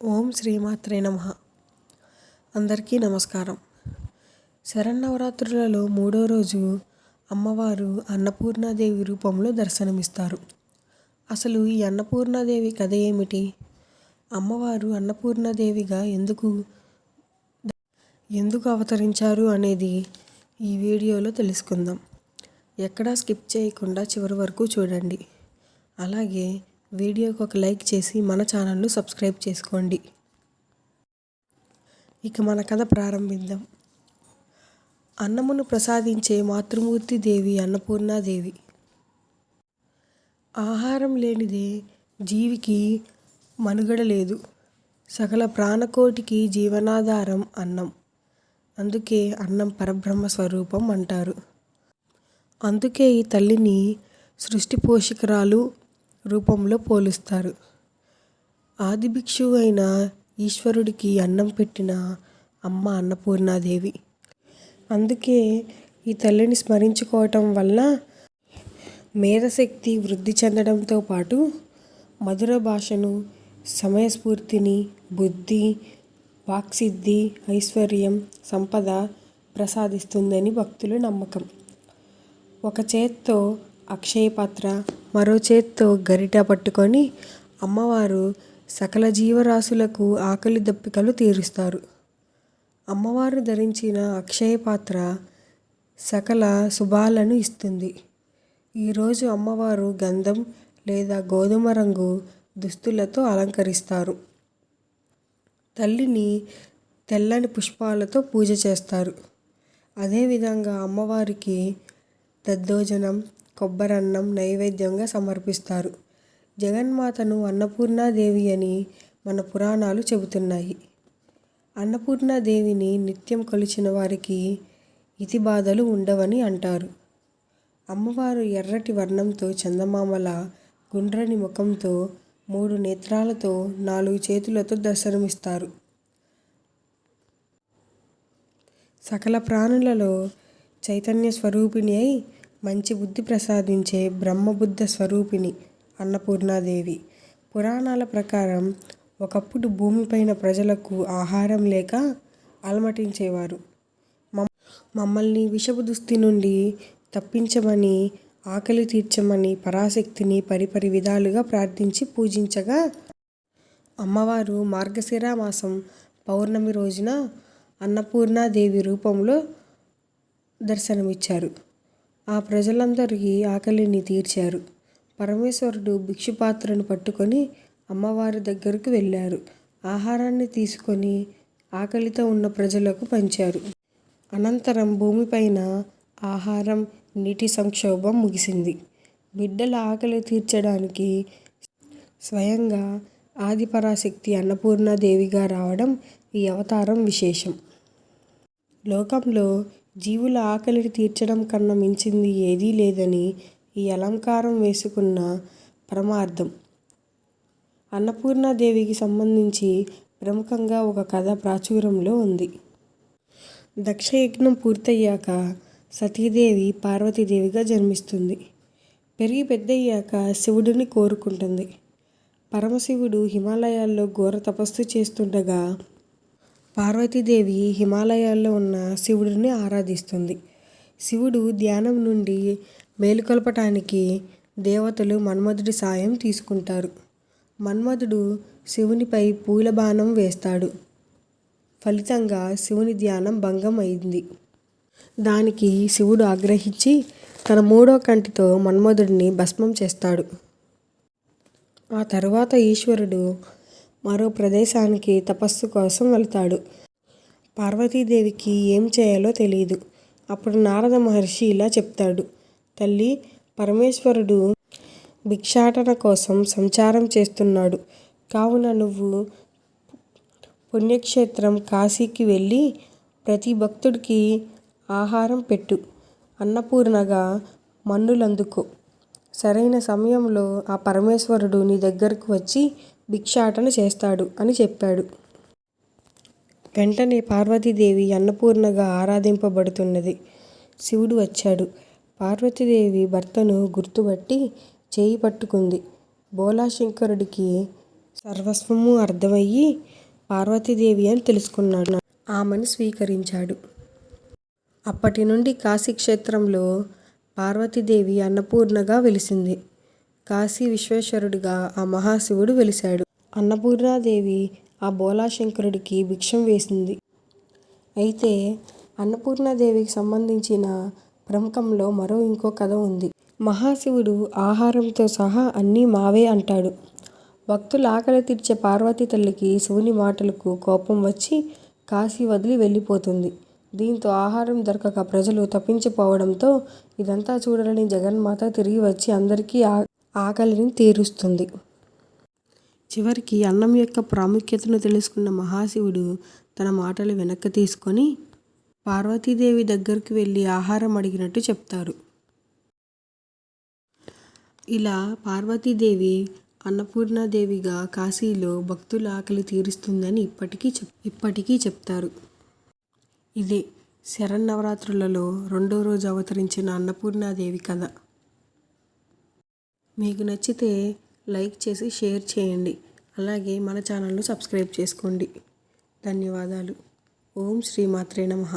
ఓం శ్రీమాత్రే నమ. అందరికీ నమస్కారం. శరన్నవరాత్రులలో మూడో రోజు అమ్మవారు అన్నపూర్ణాదేవి రూపంలో దర్శనమిస్తారు. అసలు ఈ అన్నపూర్ణాదేవి కథ ఏమిటి? అమ్మవారు అన్నపూర్ణాదేవిగా ఎందుకు ఎందుకు అవతరించారు అనేది ఈ వీడియోలో తెలుసుకుందాం. ఎక్కడా స్కిప్ చేయకుండా చివరి వరకు చూడండి. అలాగే వీడియోకి ఒక లైక్ చేసి మన ఛానల్ను సబ్స్క్రైబ్ చేసుకోండి. ఇక మన కథ ప్రారంభిద్దాం. అన్నమును ప్రసాదించే మాతృమూర్తి దేవి అన్నపూర్ణాదేవి ఆహారం లేనిదే జీవికి మనుగడ లేదు. సకల ప్రాణకోటికి జీవనాధారం అన్నం. అందుకే అన్నం పరబ్రహ్మ స్వరూపం అంటారు. అందుకే ఈ తల్లిని సృష్టి పోషకురాలు రూపంలో పోలుస్తారు. ఆదిభిక్షువు అయిన ఈశ్వరుడికి అన్నం పెట్టిన అమ్మ అన్నపూర్ణాదేవి. అందుకే ఈ తల్లిని స్మరించుకోవటం వల్ల మేధశక్తి వృద్ధి చెందడంతో పాటు మధుర భాషను సమయస్ఫూర్తిని బుద్ధి వాక్సిద్ధి ఐశ్వర్యం సంపద ప్రసాదిస్తుందని భక్తుల నమ్మకం. ఒక చేత్తో అక్షయపాత్ర మరో చేత్తో గరిట పట్టుకొని అమ్మవారు సకల జీవరాశులకు ఆకలి దప్పికలు తీరుస్తారు. అమ్మవారు ధరించిన అక్షయ పాత్ర సకల శుభాలను ఇస్తుంది. ఈరోజు అమ్మవారు గంధం లేదా గోధుమ రంగు దుస్తులతో అలంకరిస్తారు. తల్లిని తెల్లని పుష్పాలతో పూజ చేస్తారు. అదేవిధంగా అమ్మవారికి దద్దోజనం కొబ్బరన్నం నైవేద్యంగా సమర్పిస్తారు. జగన్మాతను అన్నపూర్ణాదేవి అని మన పురాణాలు చెబుతున్నాయి. అన్నపూర్ణాదేవిని నిత్యం కొలిచిన వారికి ఇతి బాధలు ఉండవని అంటారు. అమ్మవారు ఎర్రటి వర్ణంతో చందమామల గుండ్రని ముఖంతో మూడు నేత్రాలతో నాలుగు చేతులతో దర్శనమిస్తారు. సకల ప్రాణులలో చైతన్య స్వరూపిణి అయి మంచి బుద్ధి ప్రసాదించే బ్రహ్మబుద్ధ స్వరూపిణి అన్నపూర్ణాదేవి. పురాణాల ప్రకారం ఒకప్పుడు భూమిపైన ప్రజలకు ఆహారం లేక అలమటించేవారు. మమ్మల్ని విషపు దుస్థి నుండి తప్పించమని ఆకలి తీర్చమని పరాశక్తిని పరిపరి విధాలుగా ప్రార్థించి పూజించగా అమ్మవారు మార్గశిర మాసం పౌర్ణమి రోజున అన్నపూర్ణాదేవి రూపంలో దర్శనమిచ్చారు. ఆ ప్రజలందరికీ ఆకలిని తీర్చారు. పరమేశ్వరుడు భిక్షుపాత్రను పట్టుకొని అమ్మవారి దగ్గరకు వెళ్ళారు. ఆహారాన్ని తీసుకొని ఆకలితో ఉన్న ప్రజలకు పంచారు. అనంతరం భూమిపైన ఆహారం నీటి సంక్షోభం ముగిసింది. బిడ్డల ఆకలి తీర్చడానికి స్వయంగా ఆదిపరాశక్తి అన్నపూర్ణాదేవిగా రావడం ఈ అవతారం విశేషం. లోకంలో జీవుల ఆకలిని తీర్చడం కన్నా మించింది ఏదీ లేదని ఈ అలంకారం వేసుకున్న పరమార్థం. అన్నపూర్ణాదేవికి సంబంధించి ప్రముఖంగా ఒక కథ ప్రాచుర్యంలో ఉంది. దక్షయజ్ఞం పూర్తయ్యాక సతీదేవి పార్వతీదేవిగా జన్మిస్తుంది. పెరిగి పెద్దయ్యాక శివుడిని కోరుకుంటుంది. పరమశివుడు హిమాలయాల్లో ఘోర తపస్సు చేస్తుండగా పార్వతీదేవి హిమాలయాల్లో ఉన్న శివుడిని ఆరాధిస్తుంది. శివుడు ధ్యానం నుండి మేలుకొల్పటానికి దేవతలు మన్మధుడి సాయం తీసుకుంటారు. మన్మధుడు శివునిపై పూల బాణం వేస్తాడు. ఫలితంగా శివుని ధ్యానం భంగం అయింది. దానికి శివుడు ఆగ్రహించి తన మూడో కంటితో మన్మధుడిని భస్మం చేస్తాడు. ఆ తర్వాత ఈశ్వరుడు మరో ప్రదేశానికి తపస్సు కోసం వెళ్తాడు. పార్వతీదేవికి ఏం చేయాలో తెలియదు అప్పుడు నారద మహర్షి ఇలా చెప్తాడు. తల్లి పరమేశ్వరుడు భిక్షాటన కోసం సంచారం చేస్తున్నాడు. కావున నువ్వు పుణ్యక్షేత్రం కాశీకి వెళ్ళి ప్రతి భక్తుడికి ఆహారం పెట్టు. అన్నపూర్ణగా మన్నులందుకో. సరైన సమయంలో ఆ పరమేశ్వరుడు నీ దగ్గరకు వచ్చి భిక్షాటన చేస్తాడు అని చెప్పాడు. వెంటనే పార్వతీదేవి అన్నపూర్ణగా ఆరాధింపబడుతున్నది. శివుడు వచ్చాడు. పార్వతీదేవి భర్తను గుర్తుపట్టి చేయి పట్టుకుంది. బోలాశంకరుడికి సర్వస్వము అర్థమయ్యి పార్వతీదేవి అని తెలుసుకున్నాడు. ఆమెను స్వీకరించాడు. అప్పటి నుండి కాశీక్షేత్రంలో పార్వతీదేవి అన్నపూర్ణగా వెలిసింది. కాశీ విశ్వేశ్వరుడిగా ఆ మహాశివుడు వెలిశాడు. అన్నపూర్ణాదేవి ఆ బోలాశంకరుడికి భిక్షం వేసింది. అయితే అన్నపూర్ణాదేవికి సంబంధించిన ప్రముఖంలో మరో ఇంకో కథ ఉంది. మహాశివుడు ఆహారంతో సహా అన్నీ మావే అంటాడు. భక్తుల ఆకలి తీర్చే పార్వతీ తల్లికి శివుని మాటలకు కోపం వచ్చి కాశీ వదిలి వెళ్ళిపోతుంది. దీంతో ఆహారం దొరకక ప్రజలు తప్పించిపోవడంతో ఇదంతా చూడాలని జగన్మాత తిరిగి వచ్చి అందరికీ ఆకలిని తీరుస్తుంది. చివరికి అన్నం యొక్క ప్రాముఖ్యతను తెలుసుకున్న మహాశివుడు తన మాటలు వెనక్కి తీసుకొని పార్వతీదేవి దగ్గరికి వెళ్ళి ఆహారం అడిగినట్టు చెప్తారు. ఇలా పార్వతీదేవి అన్నపూర్ణాదేవిగా కాశీలో భక్తుల ఆకలి తీరుస్తుందని ఇప్పటికీ చెప్ ఇప్పటికీ చెప్తారు. ఇదే శరన్నవరాత్రులలో రెండో రోజు అవతరించిన అన్నపూర్ణాదేవి కథ. మీకు నచ్చితే లైక్ చేసి షేర్ చేయండి. అలాగే మన ఛానల్ను సబ్స్క్రైబ్ చేసుకోండి. ధన్యవాదాలు. ఓం శ్రీ మాత్రే నమః.